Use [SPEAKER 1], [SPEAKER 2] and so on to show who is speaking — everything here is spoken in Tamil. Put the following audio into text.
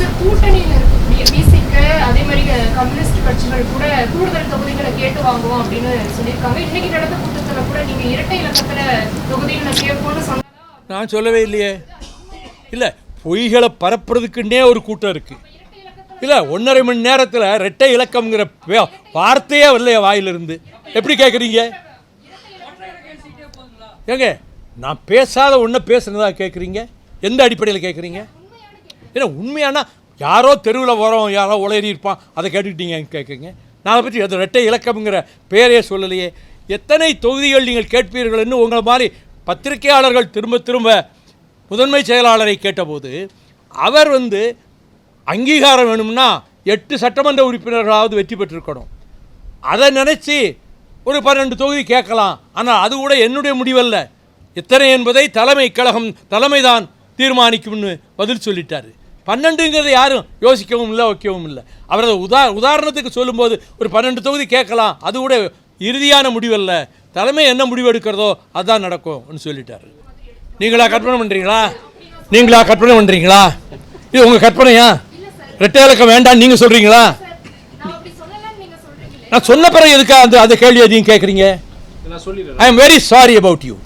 [SPEAKER 1] சார் கூட்டணியில் இருக்கக்கூடிய பிசிக்கு அதே மாதிரி கம்யூனிஸ்ட் கட்சிகள் கூட கூடுதல் தொகுதிகளை கேட்டு வாங்குவோம் அப்படின்னு சொல்லியிருக்காங்க. இன்னைக்கு நடந்த கூட்டத்தில் கூட நீங்க இரட்டை இலக்கத்துல தொகுதிகளை கேட்போம்னு சொன்னதா?
[SPEAKER 2] நான் சொல்லவே இல்லையே. இல்லை பொய்களை பரப்புறதுக்குன்னே ஒரு கூட்டம் இருக்குது இல்லை ஒன்றரை மணி நேரத்தில் ரெட்டை இலக்கம்ங்கிற வார்த்தையே வரலையே வாயிலிருந்து. எப்படி கேட்குறீங்க ஏங்க நான் பேசாத ஒன்றை பேசுனதா கேட்குறீங்க எந்த அடிப்படையில் கேட்குறீங்க ஏன்னா உண்மையானா யாரோ தெருவில் வரோம் யாரோ உளறி இருப்பான். அதை கேட்டுக்கிட்டீங்க கேட்குங்க நான் அதை பற்றி அது ரெட்டை இலக்கம்ங்கிற பேரே சொல்லலையே. எத்தனை தொகுதிகள் நீங்கள் கேட்பீர்கள்னு உங்களை மாதிரி பத்திரிகையாளர்கள் திரும்ப திரும்ப முதன்மை செயலாளரை கேட்டபோது அவர் வந்து அங்கீகாரம் வேணும்னா எட்டு சட்டமன்ற உறுப்பினர்களாவது வெற்றி பெற்றிருக்கணும். அதை நினச்சி ஒரு பன்னெண்டு தொகுதி கேட்கலாம். ஆனால் அது கூட என்னுடைய முடிவல்ல. எத்தனை என்பதை தலைமை கழகம் தலைமைதான் தீர்மானிக்கும்னு பதில் சொல்லிட்டாரு. பன்னெண்டுங்கிறத யாரும் யோசிக்கவும் இல்லை வைக்கவும் இல்லை. அவரது உதா உதாரணத்துக்கு சொல்லும்போது ஒரு பன்னெண்டு தொகுதி கேட்கலாம் அது கூட இறுதியான முடிவல்ல. தலைமை என்ன முடிவு எடுக்கிறதோ அதுதான் நடக்கும்னு சொல்லிட்டாரு. நீங்களா கற்பனை பண்ணுறீங்களா நீங்களா கற்பனை பண்ணுறீங்களா இது உங்கள் கற்பனையா? ரெட்டை இலக்கம் வேண்டாம் நீங்கள் சொல்கிறீங்களா
[SPEAKER 1] நான் அப்படி சொல்லலன்னு நீங்க சொல்றீங்களே?
[SPEAKER 2] நான் சொன்ன பிறகு எதுக்கா அந்த அந்த கேள்வியை நீங்கள் கேட்குறீங்க I am very sorry about you